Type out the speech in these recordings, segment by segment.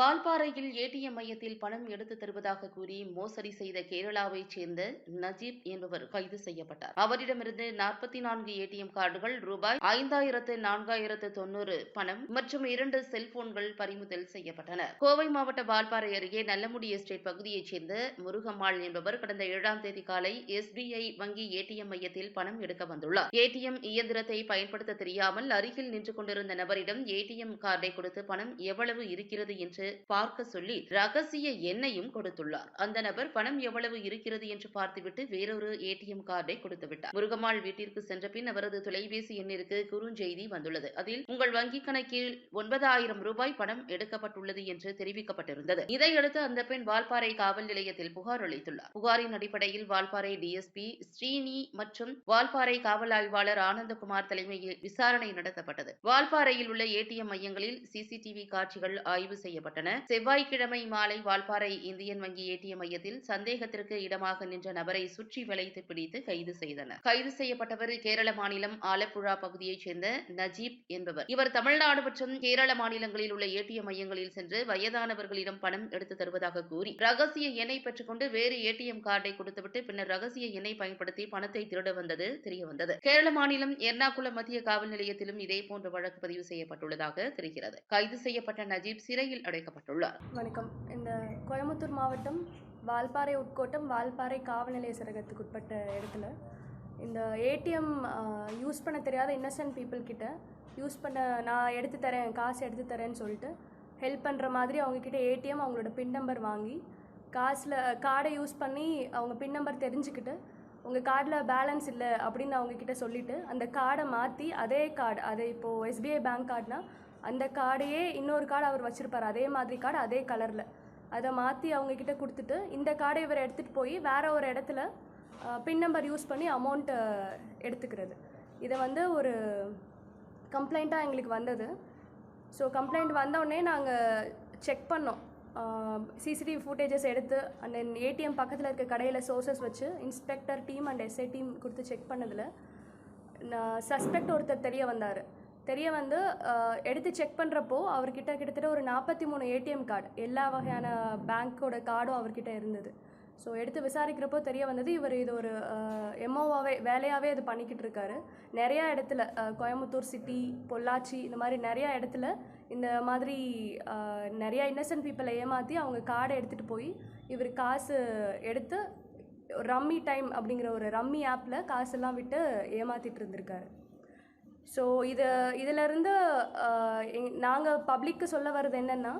வால்பாறையில் ATM மையத்தில் பணம் எடுத்து தருவதாக கூறி மோசடி செய்த கேரளாவைச் சேர்ந்த நஜீப் என்பவர் கைது செய்யப்பட்டார். அவரிடமிருந்து நாற்பத்தி நான்கு ஏடிஎம் கார்டுகள் ரூபாய் ஐந்தாயிரத்து நான்காயிரத்து தொண்ணூறு பணம் மற்றும் இரண்டு செல்போன்கள் பறிமுதல் செய்யப்பட்டன. கோவை மாவட்ட வால்பாறை அருகே நல்லமுடி எஸ்டேட் பகுதியைச் சேர்ந்த முருகம்மாள் என்பவர் கடந்த ஏழாம் தேதி காலை எஸ்பிஐ வங்கி ஏடிஎம் மையத்தில் பணம் எடுக்க வந்துள்ளார். ஏடிஎம் இயந்திரத்தை பயன்படுத்த தெரியாமல் அருகில் நின்று கொண்டிருந்த நபரிடம் ஏடிஎம் கார்டை கொடுத்து பணம் எவ்வளவு இருக்கிறது என்று பார்க்க சொல்லி ரகசிய எண்ணையும் கொடுத்துள்ளார். அந்த நபர் பணம் எவ்வளவு இருக்கிறது என்று பார்த்துவிட்டு வேறொரு ஏடிஎம் கார்டை கொடுத்து விட்டார். முருகம்மாள் வீட்டிற்கு சென்ற பின் அவரது தொலைபேசி எண்ணிற்கு குறுஞ்செய்தி வந்துள்ளது. அதில் உங்கள் வங்கிக் கணக்கில் ஒன்பதாயிரம் ரூபாய் பணம் எடுக்கப்பட்டுள்ளது என்று தெரிவிக்கப்பட்டிருந்தது. இதையடுத்து அந்த பெண் வால்பாறை காவல் நிலையத்தில் புகார் அளித்துள்ளார். புகாரின் அடிப்படையில் வால்பாறை டிஎஸ்பி ஸ்ரீனி மற்றும் வால்பாறை காவல் ஆய்வாளர் ஆனந்தகுமார் தலைமையில் விசாரணை நடத்தப்பட்டது. வால்பாறையில் உள்ள ஏடிஎம் மையங்களில் சிசிடிவி காட்சிகள் ஆய்வு செய்யப்பட்டன. செவ்வாய்க்கிழமை மாலை வால்பாறை இந்தியன் வங்கி ஏடிஎம் மையத்தில் சந்தேகத்திற்கு இடமாக நின்ற நபரை சுற்றி வளைத்து பிடித்து கைது செய்தனர். கைது செய்யப்பட்டவர் கேரள மாநிலம் ஆலப்புழா பகுதியைச் சேர்ந்த நஜீப் என்பவர். இவர் தமிழ்நாடு மற்றும் கேரள மாநிலங்களில் உள்ள ஏடிஎம் மையங்களில் சென்று வயதானவர்களிடம் பணம் எடுத்து தருவதாக கூறி ரகசிய எண்ணை பெற்றுக்கொண்டு வேறு ஏடிஎம் கார்டை கொடுத்துவிட்டு பின்னர் ரகசிய எண்ணை பயன்படுத்தி பணத்தை திருட வந்தது தெரியவந்தது. கேரள மாநிலம் எர்ணாகுளம் மத்திய காவல் நிலையத்திலும் இதே போன்ற வழக்கு பதிவு செய்யப்பட்டுள்ளதாக தெரிகிறது. கைது செய்யப்பட்ட நஜீப் சிறையில் அடை அழைக்கப்பட்டுள்ளார் வணக்கம். இந்த கோயம்புத்தூர் மாவட்டம் வால்பாறை உட்கோட்டம் வால்பாறை காவல் நிலைய சரகத்துக்கு உட்பட்ட இடத்துல இந்த ஏடிஎம் யூஸ் பண்ண தெரியாத இன்னசென்ட் பீப்புள் கிட்ட யூஸ் பண்ண நான் எடுத்து தரேன் காசு எடுத்து தரேன்னு சொல்லிட்டு ஹெல்ப் பண்ணுற மாதிரி அவங்கக்கிட்ட ஏடிஎம் அவங்களோட பின் நம்பர் வாங்கி காசில் கார்டை யூஸ் பண்ணி அவங்க பின் நம்பர் தெரிஞ்சுக்கிட்டு உங்கள் கார்டில் பேலன்ஸ் இல்லை அப்படின்னு அவங்கக்கிட்ட சொல்லிவிட்டு அந்த கார்டை மாற்றி அதே கார்டு அதை இப்போது எஸ்பிஐ பேங்க் கார்டுனால் அந்த கார்டையே இன்னொரு கார்டு அவர் வச்சுருப்பார். அதே மாதிரி கார்டு அதே கலரில் அதை மாற்றி அவங்கக்கிட்ட கொடுத்துட்டு இந்த கார்டை இவர் எடுத்துகிட்டு போய் வேறு ஒரு இடத்துல பின் நம்பர் யூஸ் பண்ணி அமௌண்ட்டை எடுத்துக்கிறது. இதை வந்து ஒரு கம்ப்ளைண்ட்டாக எங்களுக்கு வந்தது. ஸோ கம்ப்ளைண்ட் வந்தோடனே நாங்கள் செக் பண்ணோம். சிசிடிவி ஃபுட்டேஜஸ் எடுத்து அண்ட் தென் ஏடிஎம் பக்கத்தில் இருக்க கடையில் சோர்சஸ் வச்சு inspector team and SI team கொடுத்து செக் பண்ணதில் நான் சஸ்பெக்ட் ஒருத்தர் தெரிய வந்தார். தெரிய வந்து எடுத்து செக் பண்ணுறப்போ அவர்கிட்ட கிட்டத்தட்ட ஒரு நாற்பத்தி மூணு ஏடிஎம் கார்டு எல்லா வகையான பேங்க்கோட கார்டும் அவர்கிட்ட இருந்தது. ஸோ எடுத்து விசாரிக்கிறப்போ தெரிய வந்தது இவர் இது ஒரு எம்ஓவாகவே வேலையாகவே இது பண்ணிக்கிட்டு இருக்காரு. நிறையா இடத்துல கோயம்புத்தூர் சிட்டி பொள்ளாச்சி இந்த மாதிரி நிறையா இடத்துல இந்த மாதிரி நிறையா இன்னசென்ட் பீப்புளை ஏமாற்றி அவங்க கார்டை எடுத்துகிட்டு போய் இவர் காசு எடுத்து ரம்மி டைம் அப்படிங்கிற ஒரு ரம்மி ஆப்பில் காசெல்லாம் விட்டு ஏமாற்றிட்டு இருந்திருக்காரு. ஸோ இது இதிலிருந்து நாங்கள் பப்ளிக்கு சொல்ல வர்றது என்னென்னா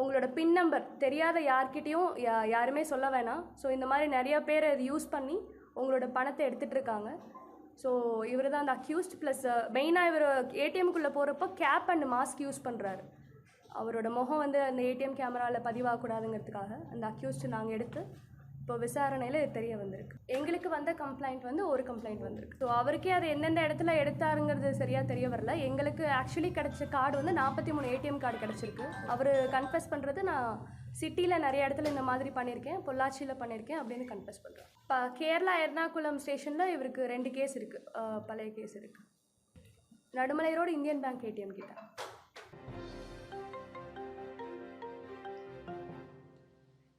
உங்களோட பின் நம்பர் தெரியாத யார்கிட்டேயும் யா யாருமே சொல்ல வேணாம். ஸோ இந்த மாதிரி நிறைய பேர் இது யூஸ் பண்ணி உங்களோட பணத்தை எடுத்துகிட்டு இருக்காங்க. ஸோ இவர் தான் அந்த அக்யூஸ்ட் ப்ளஸ் மெயினாக இவர் ஏடிஎம்குள்ளே போகிறப்போ கேப் அண்ட் மாஸ்க் யூஸ் பண்ணுறாரு அவரோட முகம் வந்து அந்த ஏடிஎம் கேமராவில் பதிவாகக்கூடாதுங்கிறதுக்காக அந்த அக்யூஸ்ட் நாங்கள் எடுத்து இப்போ விசாரணையில் இது தெரிய வந்திருக்கு. எங்களுக்கு வந்த கம்ப்ளைண்ட் வந்து ஒரு கம்ப்ளைண்ட் வந்திருக்கு. ஸோ அவருக்கே அது எந்தெந்த இடத்துல எடுத்தாருங்கிறது சரியாக தெரிய வரல. எங்களுக்கு ஆக்சுவலி கிடச்ச கார்டு வந்து நாற்பத்தி மூணு ஏடிஎம் கார்டு கிடச்சிருக்கு. அவர் கன்ஃபஸ் பண்ணுறது நான் சிட்டியில் நிறைய இடத்துல இந்த மாதிரி பண்ணியிருக்கேன் பொள்ளாச்சியில் பண்ணியிருக்கேன் அப்படின்னு கன்ஃபஸ் பண்ணுறேன் இப்போ கேரளா எர்ணாகுளம் ஸ்டேஷனில் இவருக்கு ரெண்டு கேஸ் இருக்குது பழைய கேஸ் இருக்குது Nadumalai road Indian bank ATM கிட்ட.